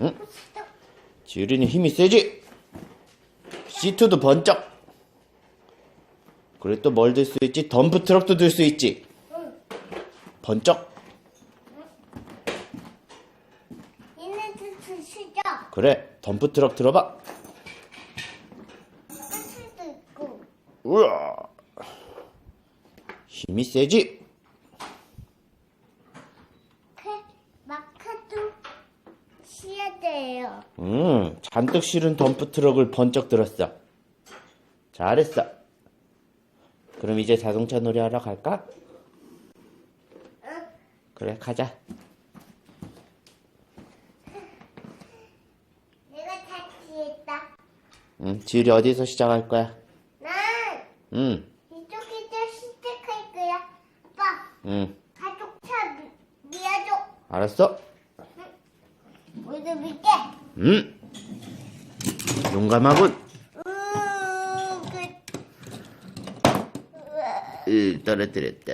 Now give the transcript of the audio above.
응? 지율이는 힘이 세지? 시트도 번쩍. 그래 또 뭘 들 수 있지? 덤프 트럭도 들 수 있지. 번쩍. 얘네들. 그래 덤프 트럭 들어봐. 수도 있고. 우와. 힘이 세지? 그 마카도 시야 돼요. 음, 잔뜩 실은 덤프 트럭을 번쩍 들었어. 잘했어. 그럼 이제 자동차 놀이 하러 갈까? 응? 그래, 가자. 내가 다 지했다. 응, 지율이 어디서 시작할 거야? 난 응, 이쪽에서 시작할 거야. 아빠, 응, 가족차 미, 미아줘. 알았어? 모두 믿게. 응. 용감하군. 우, 그, 으, 떨어뜨렸다.